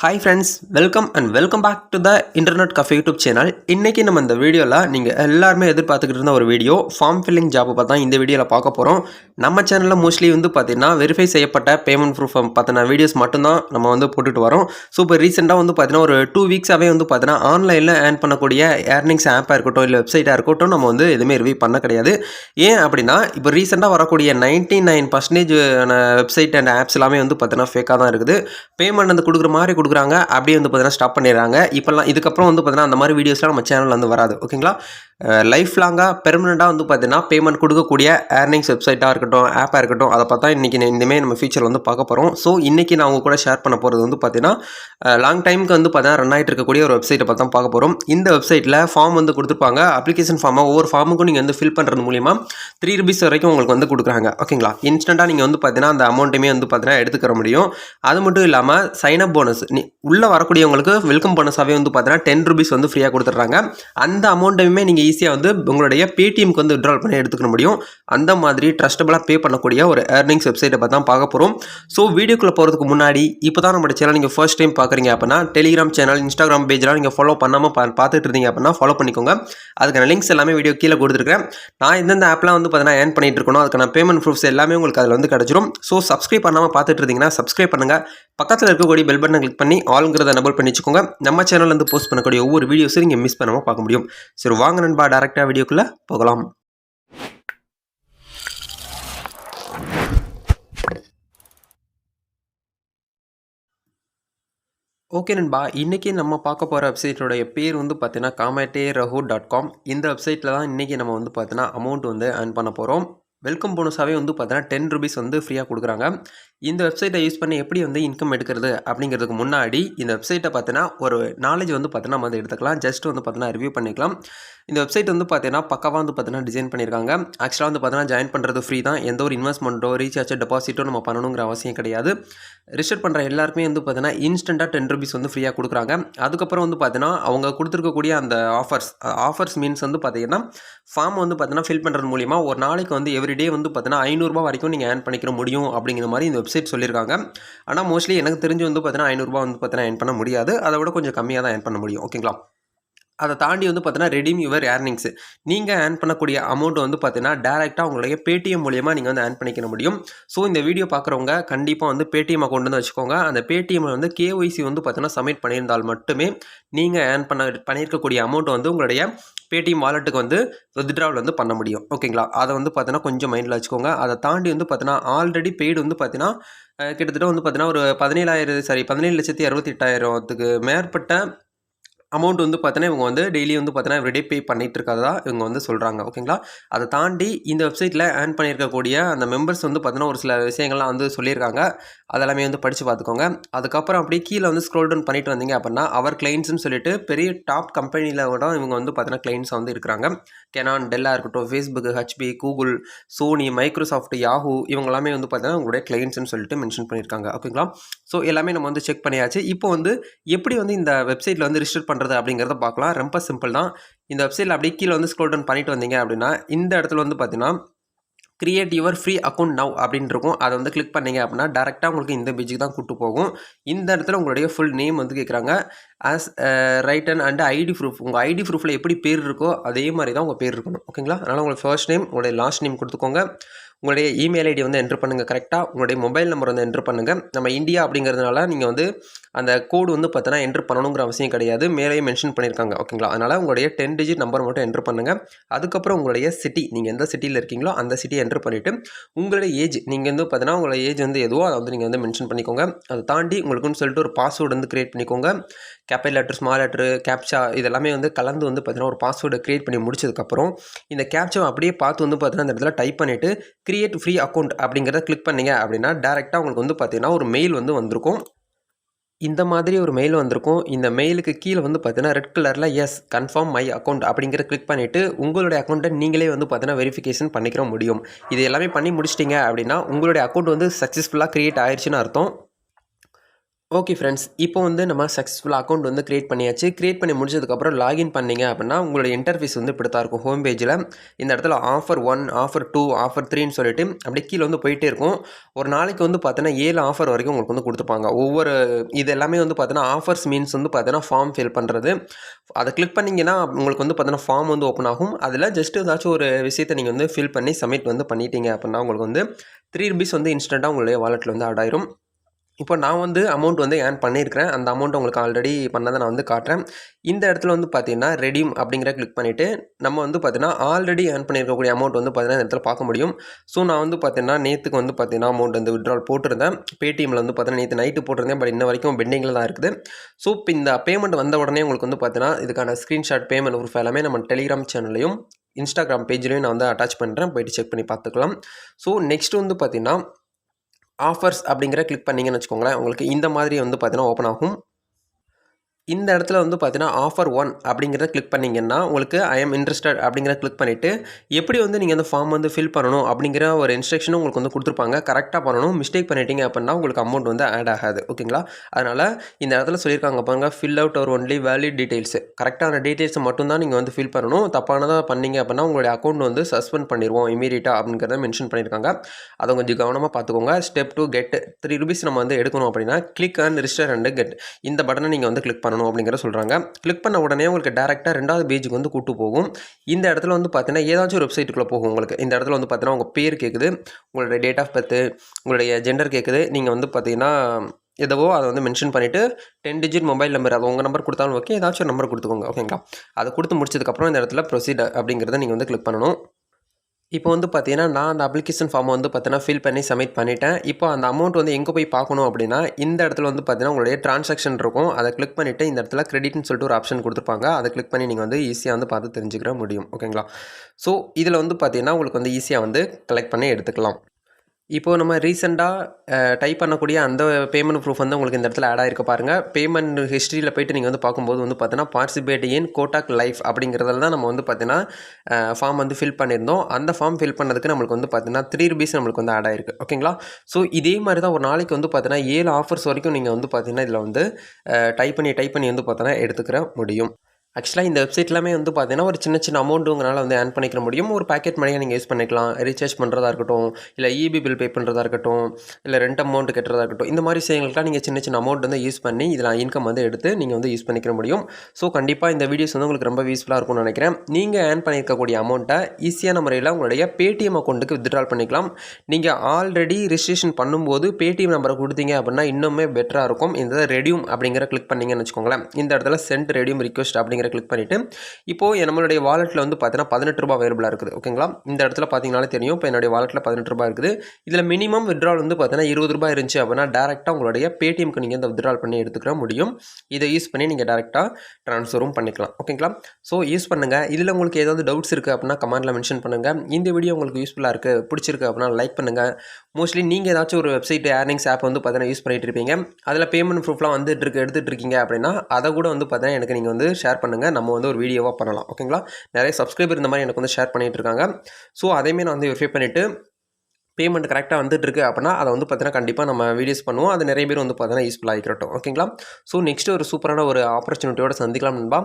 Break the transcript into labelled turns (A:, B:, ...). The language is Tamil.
A: Hi friends welcome and welcome back to the internet cafe YouTube channel இன்றைக்கி நம்ம இந்த வீடியோவில் நீங்கள் எல்லாருமே எதிர்பார்த்துக்கிட்டு இருந்த ஒரு வீடியோ ஃபார்ம் ஃபில்லிங் ஜாப்பை பார்த்தா இந்த வீடியோவில் பார்க்க போகிறோம் நம்ம சேனலில் மோஸ்ட்லி வந்து பார்த்தீங்கன்னா வெரிஃபை செய்யப்பட்ட பேமெண்ட் ப்ரூஃப் பார்த்தினா வீடியோஸ் மட்டும்தான் நம்ம வந்து போட்டுட்டு வரோம். ஸோ இப்போ ரீசெண்டாக வந்து பார்த்தீங்கன்னா ஒரு டூ வீக்ஸாகவே வந்து பார்த்திங்கன்னா ஆன்லைனில் ஏர்ன் பண்ணக்கூடிய ஏர்னிங்ஸ் ஆப்பாக இருக்கட்டும் இல்லை வெப்சைட்டாக இருக்கட்டும் நம்ம வந்து எதுவுமே ரிவ்யூ பண்ண கிடையாது. ஏன் அப்படின்னா இப்போ ரீசெண்டாக வரக்கூடிய ninety nine percentage website and apps எல்லாமே வந்து பார்த்தீங்கன்னா ஃபேக்காக தான் இருக்குது. பேமெண்ட் வந்து கொடுக்குற மாதிரி கொடுக்குறாங்க அப்படியே வந்து பார்த்தீங்கன்னா ஸ்டாப் பண்ணிடுறாங்க. இப்போல்லாம் இதுக்கப்புறம் வந்து பார்த்தீங்கன்னா அந்த மாதிரி வீடியோஸ்லாம் நம்ம சேனலில் வந்து வராது. ஓகேங்களா லைஃப் லாங்காக பெர்மனெண்ட்டாக வந்து பார்த்தீங்கன்னா பேமெண்ட் கொடுக்கக்கூடிய ஏர்னிங்ஸ் வெப்சைட்டாக இருக்கட்டும் ஆப்பாக இருக்கட்டும் அதை பார்த்தா இன்றைக்கி இனிமேல் நம்ம ஃபியூச்சர் வந்து பார்க்க போகிறோம் ஸோ இன்றைக்கி நான் உங்கள் கூட ஷேர் பண்ண போகிறது வந்து பார்த்தீங்கன்னா லாங் டைமுக்கு வந்து பார்த்தீங்கன்னா ரன் ஆகிட்டு இருக்கக்கூடிய ஒரு வெப்சைட்டை பார்த்தா பார்க்க போகிறோம் இந்த வெப்சைட்டில் ஃபார்ம் வந்து கொடுத்துருப்பாங்க. அப்ளிகேஷன் ஃபார்மை ஒவ்வொரு ஃபார்முக்கும் நீங்கள் வந்து ஃபில் பண்ணுறது மூலிமா த்ரீ ருபீஸ் வரைக்கும் உங்களுக்கு வந்து கொடுக்குறாங்க. ஓகேங்களா இன்ஸ்டண்ட்டாக நீங்கள் வந்து பார்த்தீங்கன்னா அந்த அமௌண்ட்டுமே வந்து பார்த்தீங்கன்னா எடுத்துக்கிற முடியும். அது மட்டும் இல்லாமல் சைனப் போனஸ் நீ உள்ளே வரக்கூடியவங்களுக்கு வெல்கம் போனஸாகவே வந்து பார்த்தீங்கன்னா டென் ருபீஸ் வந்து ஃப்ரீயாக கொடுத்துட்றாங்க. அந்த அமௌண்ட்டையுமே நீங்கள் ஈஸியாக வந்து உங்களுடைய பேடிஎம்க்கு வந்து விட்ரால் பண்ணி எடுத்துக்க முடியும். அந்த மாதிரி ட்ரஸ்டபுளாக பே பண்ணக்கூடிய ஒரு ஏர்னிங்ஸ் வெப்சைட்டை பார்த்து தான் பார்க்க போகிறோம் ஸோ வீடியோக்குள்ளே போகிறதுக்கு முன்னாடி இப்போ தான் நம்ம சேனல் நீங்கள் ஃபர்ஸ்ட் டைம் பார்க்குறீங்க அப்படின்னா டெலிகிராம் சேனல் இன்ஸ்டாகிராம் பேஜ்லாம் நீங்கள் ஃபாலோ பண்ணாமல் பா பார்த்துட்டு இருந்தீங்க அப்படின்னா ஃபாலோ பண்ணிக்கோங்க. அதுக்கான லிங்க்ஸ் எல்லாமே வீடியோ கீழே கொடுத்துருக்கேன் நான் எந்தெந்த ஆப்லாம் வந்து பார்த்தீங்கன்னா ஏர்ன் பண்ணிட்டு இருக்கணும் அதுக்கான பேமெண்ட் ப்ரூஃப்ஸ் எல்லாமே உங்களுக்கு அதில் வந்து கிடச்சிரும். ஸோ சப்ஸ்கிரைப் பண்ணாமல் பார்த்துட்டு இருந்தீங்கன்னா சப்ஸ்கிரைப் பண்ணுங்கள் பக்கத்தில் இருக்கக்கூடிய பெல் பட்டனை கிளிக் பண்ணி ஆளுங்கிறத நபர் பண்ணி வச்சுக்கோங்க. நம்ம சேனல்லேருந்து போஸ்ட் பண்ணக்கூடிய ஒவ்வொரு வீடியோஸும் நீங்கள் மிஸ் பண்ணாமல் பார்க்க முடியும். சரி வாங்க நண்பா டேரெக்டாக வீடியோக்குள்ளே போகலாம். ஓகே நண்பா இன்றைக்கி நம்ம பார்க்க போகிற வெப்சைட்டோடைய பேர் வந்து பார்த்தீங்கன்னா காமேட்டே ரஹூ டாட் காம் இந்த வெப்சைட்டில் தான் இன்றைக்கி நம்ம வந்து பார்த்தீங்கன்னா அமௌண்ட் வந்து ஏர்ன் பண்ண போகிறோம் வெல்கம் போனஸாகவே வந்து பார்த்தீங்கன்னா டென் ருபீஸ் வந்து ஃப்ரீயாக கொடுக்குறாங்க. இந்த வெப்சைட்டை யூஸ் பண்ணி எப்படி வந்து இன்கம் எடுக்கிறது அப்படிங்கிறதுக்கு முன்னாடி இந்த வெப்சைட்டை பார்த்தீங்கன்னா ஒரு நாலேஜ் வந்து பார்த்தீங்கன்னா நம்ம வந்து எடுத்துக்கலாம். ஜஸ்ட் வந்து பார்த்தீங்கன்னா ரிவ்யூ பண்ணிக்கலாம். இந்த வெப்சைட் வந்து பார்த்தீங்கன்னா பக்காவாக வந்து பார்த்தீங்கன்னா டிசைன் பண்ணியிருக்காங்க ஆக்சுவலாக வந்து பார்த்தீங்கன்னா ஜாயின் பண்ணுறது ஃப்ரீ தான் எந்த ஒரு இன்வெஸ்ட்மெண்ட்டோ ரீசார்ஜ் டெபாசிட்டோ நம்ம பண்ணணுங்கிற அவசியம் கிடையாது ரிஜிஸ்டர் பண்ணுற எல்லாருக்குமே வந்து பார்த்தீங்கன்னா இன்ஸ்டண்ட்டாக டென் ருபீஸ் வந்து ஃப்ரீயாக கொடுக்குறாங்க அதுக்கப்புறம் வந்து பார்த்தீங்கன்னா அவங்க கொடுத்துருக்கக்கூடிய அந்த ஆஃபர்ஸ் ஆஃபர்ஸ் மீன்ஸ் வந்து பார்த்தீங்கன்னா ஃபார்ம் வந்து பார்த்தீங்கன்னா ஃபில் பண்ணுறது மூலிமா ஒரு நாளைக்கு வந்து எவ்ரிடே வந்து பார்த்தீங்கன்னா ஐநூறுரூபா வரைக்கும் நீங்கள் ஏர்ன் பண்ணிக்கிற முடியும் அப்படிங்கிற மாதிரி இந்த வெப்சைட் சொல்லியிருக்காங்க ஆனால் மோஸ்ட்லி எனக்கு தெரிஞ்சு வந்து பார்த்தீங்கன்னா ஐநூறுரூபா வந்து பார்த்தீங்கன்னா ஏர்ன் பண்ண முடியாது அதை விட கொஞ்சம் கம்மியாக தான் ஏர்ன் பண்ண முடியும் ஓகேங்களா அதை தாண்டி வந்து பார்த்தீங்கன்னா ரெடிம் யுவர் ஏர்னிங்ஸ் நீங்கள் ஏர்ன் பண்ணக்கூடிய அமௌண்ட் வந்து பார்த்தீங்கன்னா டேரெக்டாக உங்களுடைய பேடிஎம் மூலியமாக நீங்கள் வந்து ஏர்ன் பண்ணிக்க முடியும். ஸோ இந்த வீடியோ பார்க்குறவங்க கண்டிப்பாக வந்து பேடிஎம் அக்கௌண்ட் வந்து வச்சுக்கோங்க. அந்த பேடிஎம் வந்து கேஒய்சி வந்து பார்த்தீங்கன்னா சப்மிட் பண்ணியிருந்தால் மட்டுமே நீங்கள் ஏர்ன் பண்ண பண்ணியிருக்கக்கூடிய அமௌண்ட் வந்து உங்களுடைய பேடிஎம் வாலெட்டுக்கு வந்து வித்ட்ராவல் வந்து பண்ண முடியும். ஓகேங்களா அதை வந்து பார்த்தீங்கன்னா கொஞ்சம் மைண்டில் வச்சுக்கோங்க. அதை தாண்டி வந்து பார்த்தீங்கன்னா ஆல்ரெடி பெய்டு வந்து பார்த்தீங்கன்னா கிட்டத்தட்ட வந்து பார்த்தீங்கன்னா ஒரு பதினேழாயிரம் சாரி பதினேழு லட்சத்தி அறுபத்தி எட்டாயிரத்துக்கு மேற்பட்ட அமௌண்ட் வந்து பார்த்தீங்கன்னா இவங்க வந்து டெய்லி வந்து பார்த்தீங்கன்னா எவ்ரிடே பே பண்ணிகிட்டு இருக்கறதா இவங்க வந்து சொல்கிறாங்க ஓகேங்களா அதை தாண்டி இந்த வெப்சைட்டில் ஏர்ன் பண்ணியிருக்கக்கூடிய அந்த மெம்பர்ஸ் வந்து பார்த்தீங்கன்னா ஒரு சில விஷயங்கள்லாம் வந்து சொல்லியிருக்காங்க. அதெல்லாமே வந்து படித்து பார்த்துக்கோங்க. அதுக்கப்புறம் அப்படியே கீழே வந்து ஸ்க்ரோல் டவுன் பண்ணிட்டு வந்தீங்க அப்படின்னா அவர் கிளைண்ட்ஸ்னு சொல்லிட்டு பெரிய டாப் கம்பெனியில் கூட இவங்க வந்து பார்த்தீங்கன்னா கிளைண்ட்ஸ் வந்து இருக்கிறாங்க. கெனான் டெல்லாக இருக்கட்டும் Facebook HP Google Sony Microsoft Yahoo இவங்க எல்லாமே வந்து பார்த்தீங்கன்னா உங்களுடைய கிளைண்ட்ஸ்னு சொல்லிட்டு மென்ஷன் பண்ணியிருக்காங்க ஓகேங்களா ஸோ எல்லாமே நம்ம வந்து செக் பண்ணியாச்சு. இப்போ வந்து எப்படி வந்து இந்த வெப்சைட்டில் வந்து ரிஜிஸ்டர் பண்ணுறது அப்படிங்கிறத பார்க்கலாம். ரொம்ப சிம்பிள் தான். இந்த வெப்சைட்டில் அப்படியே கீழே வந்து ஸ்க்ரோல் டவுன் பண்ணிட்டு வந்தீங்க அப்படின்னா இந்த இடத்துல வந்து பார்த்தீங்கன்னா create your free account now அப்படின்னு இருக்கும். அதை வந்து கிளிக் பண்ணீங்க அப்படின்னா டேரெக்டாக உங்களுக்கு இந்த பேஜுக்கு தான் கூட்டு போகும். இந்த இடத்துல உங்களுடைய ஃபுல் நேம் வந்து கேட்குறாங்க as right and and ID proof உங்கள் ஐடி ப்ரூஃபில் எப்படி பேர் இருக்கோ அதே மாதிரி தான் உங்கள் பேர் இருக்கணும். ஓகேங்களா அதனால் உங்களுக்கு ஃபர்ஸ்ட் நேம் உங்களுடைய லாஸ்ட் நேம் கொடுத்துக்கோங்க. உங்களுடைய இமெயில் ஐடி வந்து என்ட்ரு பண்ணுங்கள் கரெக்டாக உங்களுடைய மொபைல் நம்பர் வந்து என்ட்ரு பண்ணுங்கள் நம்ம இந்தியா அப்படிங்கிறதுனால நீங்கள் வந்து அந்த கோடு வந்து பார்த்தீங்கன்னா என்ட்ரு பண்ணணுங்கிற அவசியம் கிடையாது. மேலேயே மென்ஷன் பண்ணியிருக்காங்க ஓகேங்களா? அதனால் உங்களுடைய டென் டிஜிட் நம்பர் மட்டும் என்ட்ரு பண்ணுங்கள் அதுக்கப்புறம் உங்களுடைய சிட்டி நீங்கள் எந்த சிட்டியில் இருக்கீங்களோ அந்த சிட்டி என்ட்ரு பண்ணிவிட்டு உங்களுடைய ஏஜ் நீங்கள் வந்து பார்த்தீங்கன்னா உங்களோட ஏஜ் வந்து எதுவோ அதை வந்து நீங்கள் வந்து மென்ஷன் பண்ணிக்கோங்க. அதை தாண்டி உங்களுக்குன்னு சொல்லிட்டு ஒரு பாஸ்வேர்டு வந்து க்ரியேட் பண்ணிக்கோங்க. Capital letter small letter captcha இதெல்லாமே வந்து கலந்து வந்து பார்த்தீங்கன்னா ஒரு பாஸ்வேர்டை க்ரியேட் பண்ணி முடிச்சதுக்கப்புறம் இந்த கேப்சா அப்படியே பார்த்து வந்து பார்த்தீங்கன்னா அந்த இடத்துல டைப் பண்ணிவிட்டு கிரியேட் ஃப்ரீ அக்கௌண்ட் அப்படிங்கிறத கிளிக் பண்ணீங்க அப்படின்னா டேரெக்டாக உங்களுக்கு வந்து பார்த்தீங்கன்னா ஒரு மெயில் வந்து வந்திருக்கும். இந்த மாதிரி ஒரு மெயில் வந்திருக்கும். இந்த மெயிலுக்கு கீழே வந்து பார்த்தீங்கன்னா ரெட் கலரில் எஸ் கன்ஃபார்ம் மை அக்கௌண்ட் அப்படிங்கிற கிளிக் பண்ணிவிட்டு உங்களுடைய அக்கௌண்ட்டை நீங்களே வந்து பார்த்தீங்கன்னா வெரிஃபிகேஷன் பண்ணிக்கிற முடியும். இது எல்லாமே பண்ணி முடிச்சிட்டிங்க அப்படின்னா உங்களுடைய அக்கௌண்ட் வந்து சக்ஸஸ்ஃபுல்லாக க்ரியேட் ஆயிடுச்சுன்னு அர்த்தம். ஓகே ஃப்ரெண்ட்ஸ் இப்போ வந்து நம்ம சக்ஸஸ்ஃபுல் அக்கௌண்ட் வந்து க்ரியேட் பண்ணியாச்சு. க்ரியேட் பண்ணி முடிச்சதுக்கப்புறம் லாகின் பண்ணீங்க அப்படின்னா உங்களோட இன்டர்ஃபீஸ் வந்து இப்படி தான் இருக்கும் ஹோம் பேஜில் இந்த இடத்துல offer one offer two offer த்ரீன்னு சொல்லிட்டு அப்படியே கீழே வந்து போயிட்டே இருக்கும். ஒரு நாளைக்கு வந்து பார்த்தீங்கன்னா ஏழு ஆஃபர் வரைக்கும் உங்களுக்கு வந்து கொடுத்துப்பாங்க. ஒவ்வொரு இது எல்லாமே வந்து பார்த்தீங்கன்னா ஆஃபர்ஸ் மீன்ஸ் வந்து பார்த்தீங்கன்னா ஃபார்ம் ஃபில் பண்ணுறது அதை கிளிக் பண்ணிங்கன்னா உங்களுக்கு வந்து பார்த்தீங்கன்னா ஃபார்ம் வந்து ஓப்பன் ஆகும். அதில் ஜஸ்ட் ஏதாச்சும் ஒரு விஷயத்தை நீங்கள் வந்து ஃபில் பண்ணி சப்மிட் வந்து பண்ணிட்டீங்க அப்படின்னா உங்களுக்கு வந்து த்ரீ ருபீஸ் வந்து இன்ஸ்டண்ட்டாக உங்களுடைய வாலெட்டில் வந்து ஆட் ஆயிரும். இப்போ நான் வந்து அமௌண்ட் வந்து ஏர்ன் பண்ணியிருக்கிறேன். அந்த அமௌண்ட் உங்களுக்கு ஆல்ரெடி பண்ணதை நான் வந்து காட்டுறேன். இந்த இடத்துல வந்து பார்த்தீங்கன்னா ரெடியூம் அப்படிங்கிற கிளிக் பண்ணிவிட்டு நம்ம வந்து பார்த்தீங்கன்னா ஆல்ரெடி ஏர்ன் பண்ணியிருக்கக்கூடிய அமௌண்ட் வந்து பார்த்தீங்கன்னா இந்த இடத்துல பார்க்க முடியும். ஸோ நான் வந்து பார்த்தீங்கன்னா நேற்றுக்கு வந்து பார்த்தீங்கன்னா அமௌண்ட் வந்து விட்ரால் போட்டிருந்தேன். பேடிஎம்மில் வந்து பார்த்தீங்கன்னா நேற்று நைட்டு போட்டிருந்தேன். பட் இன்ன வரைக்கும் பெண்டிங்கில் தான் இருக்குது. ஸோ இப்போ இந்த பேமெண்ட் வந்த உடனே உங்களுக்கு வந்து பார்த்தீங்கன்னா இதுக்கான ஸ்க்ரீன்ஷாட் பேமெண்ட் ப்ரூஃப் எல்லாமே நம்ம டெலிகிராம் சேனல்லையும் இன்ஸ்டாகிராம் பேஜ்லேயும் நான் வந்து அட்டாச் பண்ணுறேன் போயிட்டு செக் பண்ணி பார்த்துக்கலாம். ஸோ நெக்ஸ்ட் வந்து பார்த்திங்கன்னா ஆஃபர்ஸ் அப்படிங்கிற கிளிக் பண்ணிங்கன்னு வச்சுக்கோங்களேன் உங்களுக்கு இந்த மாதிரி வந்து பார்த்தீங்கன்னா ஓப்பன் ஆகும். இந்த இடத்துல வந்து பார்த்தீங்கன்னா ஆஃபர் ஒன் அப்படிங்கிறத கிளிக் பண்ணிங்கன்னா உங்களுக்கு ஐ எம் இன்ட்ரெஸ்டட் அப்படிங்கிறத கிளிக் பண்ணிவிட்டு எப்படி வந்து நீங்கள் அந்த ஃபார்ம் வந்து ஃபில் பண்ணணும் அப்படிங்கிற ஒரு இன்ஸ்ட்ரக்ஷனும் உங்களுக்கு வந்து கொடுத்துருப்பாங்க. கரெக்டாக பண்ணணும். மிஸ்டேக் பண்ணிட்டீங்க அப்படின்னா உங்களுக்கு அமௌண்ட் வந்து ஆட் ஆகாது. ஓகேங்களா அதனால் இந்த இடத்துல சொல்லியிருக்காங்க பாருங்கள் fill out your only valid details கரெக்டான டீட்டெயில்ஸ் மட்டும்தான் நீங்கள் வந்து ஃபில் பண்ணணும். தப்பானதாக பண்ணீங்க அப்படின்னா உங்களுடைய அக்கௌண்ட் வந்து சஸ்பெண்ட் பண்ணிடுவோம் இமீடியட்டாக அப்படிங்கிறத மென்ஷன் பண்ணியிருக்காங்க. அதை கொஞ்சம் கவனமாக பார்த்துக்கோங்க. Step to get three rupees நம்ம வந்து எடுக்கணும் அப்படின்னா click and register and get இந்த பட்டனை நீங்கள் வந்து கிளிக் பண்ணணும். பண்ணணும் அப்படிங்கிற சொல்கிறாங்க கிளிக் பண்ண உடனே உங்களுக்கு டேரெக்டாக ரெண்டாவது பேஜுக்கு வந்து கூட்டு போகும். இந்த இடத்துல வந்து பார்த்தீங்கன்னா ஏதாச்சும் ஒரு வெப்சைட்டுக்குள்ளே போகும் உங்களுக்கு. இந்த இடத்துல வந்து பார்த்தீங்கன்னா உங்கள் பேர் கேட்குது உங்களுடைய டேட் ஆஃப் பர்த்து உங்களுடைய ஜெண்டர் கேட்குது நீங்கள் வந்து பார்த்தீங்கன்னா எதவோ அதை வந்து மென்ஷன் பண்ணிவிட்டு டென் டிஜிட் மொபைல் நம்பர் அது உங்கள் நம்பர் கொடுத்தாலும் ஓகே ஏதாச்சும் ஒரு நம்பர் கொடுத்துக்கோங்க ஓகேங்களா அதை கொடுத்து முடிச்சதுக்கப்புறம் இந்த இடத்துல ப்ரொசீட் அப்படிங்கிறத நீங்கள் வந்து கிளிக் பண்ணணும். இப்போ வந்து பார்த்தீங்கன்னா நான் அந்த அப்ளிகேஷன் ஃபார்மை வந்து பார்த்தீங்கன்னா ஃபில் பண்ணி சப்மிட் பண்ணிட்டேன். இப்போ அந்த அமௌண்ட் வந்து எங்கே போய் பார்க்கணும் அப்படின்னா இந்த இடத்துல வந்து பார்த்தீங்கன்னா உங்களுடைய டிரான்சாக்ஷன் இருக்கும். அதை கிளிக் பண்ணிவிட்டு இந்த இடத்துல கிரெடிட்னு சொல்லிட்டு ஒரு ஆப்ஷன் கொடுத்துருப்பாங்க. அதை கிளிக் பண்ணி நீங்கள் வந்து ஈஸியாக வந்து பார்த்து தெரிஞ்சுக்கிற முடியும். ஓகேங்களா ஸோ இதில் வந்து பார்த்தீங்கன்னா உங்களுக்கு வந்து ஈஸியாக வந்து கலெக்ட் பண்ணி எடுத்துக்கலாம். இப்போது நம்ம ரீசெண்டாக டைப் பண்ணக்கூடிய அந்த பேமெண்ட் ப்ரூஃப் வந்து உங்களுக்கு இந்த இடத்துல ஆட் ஆகிருக்க பாருங்கள் பேமெண்ட் ஹிஸ்ட்ரியில் போயிட்டு நீங்கள் வந்து பார்க்கும்போது வந்து பார்த்தீங்கன்னா பார்ட்டிசிபேட் இன் கோட்டாக் லைஃப் அப்படிங்கிறதுல தான் நம்ம வந்து பார்த்தீங்கன்னா ஃபார்ம் வந்து ஃபில் பண்ணியிருந்தோம். அந்த ஃபார்ம் ஃபில் பண்ணதுக்கு நம்மளுக்கு வந்து பார்த்தீங்கன்னா த்ரீ ருபீஸ் நம்மளுக்கு வந்து ஆட் ஆயிருக்கு. ஓகேங்களா ஸோ இதே மாதிரி தான் ஒரு நாளைக்கு வந்து பார்த்தீங்கன்னா ஏழு ஆஃபர்ஸ் வரைக்கும் நீங்கள் வந்து பார்த்தீங்கன்னா இதில் வந்து டைப் பண்ணி டைப் பண்ணி வந்து பார்த்தீங்கன்னா எடுத்துக்கிற முடியும். ஆக்சுவலாக இந்த வெப்சைட் எல்லாமே வந்து பார்த்தீங்கன்னா ஒரு சின்ன சின்ன அமௌண்ட்டுங்கனால வந்து ஏர்ன் பண்ணிக்க முடியும். ஒரு பேக்கெட் மணியாக நீங்கள் யூஸ் பண்ணிக்கலாம். ரீசார்ஜ் பண்ணுறதா இருக்கட்டும் இல்லை இபி பில் பே பண்ணுறதா இருக்கட்டும் இல்லை ரெண்ட் அமௌண்ட் கட்டுறதா இருக்கட்டும் இந்த மாதிரி விஷயங்களுக்குலாம் நீங்கள் சின்ன சின்ன அமௌண்ட் வந்து யூஸ் பண்ணி இதில் இன்கம் வந்து எடுத்து நீங்கள் வந்து யூஸ் பண்ணிக்க முடியும். ஸோ கண்டிப்பாக இந்த வீடியோஸ் வந்து உங்களுக்கு ரொம்ப யூஸ்ஃபுல்லாக இருக்கும்னு நினைக்கிறேன். நீங்கள் ஏர்ன் பண்ணியிருக்கக்கூடிய அமௌண்ட்டை ஈஸியான முறையில் உங்களுடைய பேடிஎம் அக்கௌண்ட்டுக்கு வித்ட்ரால் பண்ணிக்கலாம். நீங்கள் ஆல்ரெடி ரிஜிஸ்ட்ரேஷன் பண்ணும்போது பேடிஎம் நம்பரை கொடுத்தீங்க அப்படின்னா இன்னுமே பெட்டராக இருக்கும். இந்த ரெடியூம் அப்படிங்கிற கிளிக் பண்ணிங்கன்னு வச்சுக்கோங்களேன். இந்த இடத்துல சென்ட் ரெடியூம் ரிக்வஸ்ட் அப்படிங்கிற கிளிக் பண்ணிவிட்டு இப்போது நம்மளுடைய வாலெட்டில் வந்து பார்த்தீங்கன்னா பதினெட்டு ரூபா அவைலபிளாக இருக்குது. ஓகேங்களா இந்த இடத்துல பார்த்தீங்கனாலே தெரியும். இப்போ என்னுடைய வாலெட்டில் பதினெட்டு ரூபா இருக்குது. இதில் மினிமம் விட்ரால் வந்து பார்த்தீங்கன்னா இருபது ரூபாய் இருந்துச்சு அப்படின்னா டேரெக்டாக உங்களுடைய பேடிஎம்க்கு நீங்கள் இந்த விட்ரால் பண்ணி எடுத்துக்கிற முடியும். இதை யூஸ் பண்ணி நீங்கள் டேரெக்டாக ட்ரான்ஸ்ஃபரும் பண்ணிக்கலாம். ஓகேங்களா ஸோ யூஸ் பண்ணுங்கள் இதில் உங்களுக்கு ஏதாவது டவுட்ஸ் இருக்குது அப்படின்னா கமெண்ட்டில் மென்ஷன் பண்ணுங்கள் இந்த வீடியோ உங்களுக்கு யூஸ்ஃபுல்லாக இருக்குது பிடிச்சிருக்கு அப்படின்னா லைக் பண்ணுங்கள் மோஸ்ட்லி நீங்கள் ஏதாச்சும் ஒரு வெப்சைட் ஏர்னிங்ஸ் ஆப் வந்து பார்த்தீங்கன்னா யூஸ் பண்ணிட்டு இருப்பீங்க. அதில் பேமெண்ட் ப்ரூஃப்லாம் வந்துட்டு இருக்கு எடுத்துகிட்டு இருக்கீங்க அப்படின்னா அதை கூட வந்து பார்த்தீங்கன்னா எனக்கு நீங்கள் வந்து ஷேர் பண்ணுங்கள் நம்ம வந்து ஒரு வீடியோவாக பண்ணலாம். ஓகேங்களா? நிறைய சப்ஸ்கிரைபர் இந்த மாதிரி எனக்கு வந்து ஷேர் பண்ணிகிட்டு இருக்காங்க. ஸோ அதையுமே நான் வந்து வெரிஃபை பண்ணிவிட்டு பேமெண்ட் கரெக்டாக வந்துட்டு இருக்கு அப்படின்னா அதை வந்து பார்த்தீங்கன்னா கண்டிப்பாக நம்ம வீடியோஸ் பண்ணுவோம். அது நிறைய பேர் வந்து பார்த்தீங்கன்னா யூஸ்ஃபுல்லாக இருக்கட்டும் ஓகேங்களா? ஸோ நெக்ஸ்ட்டு ஒரு சூப்பரான ஒரு ஆப்பர்ச்சுனிட்டியோட சந்திக்கலாம் நண்பா.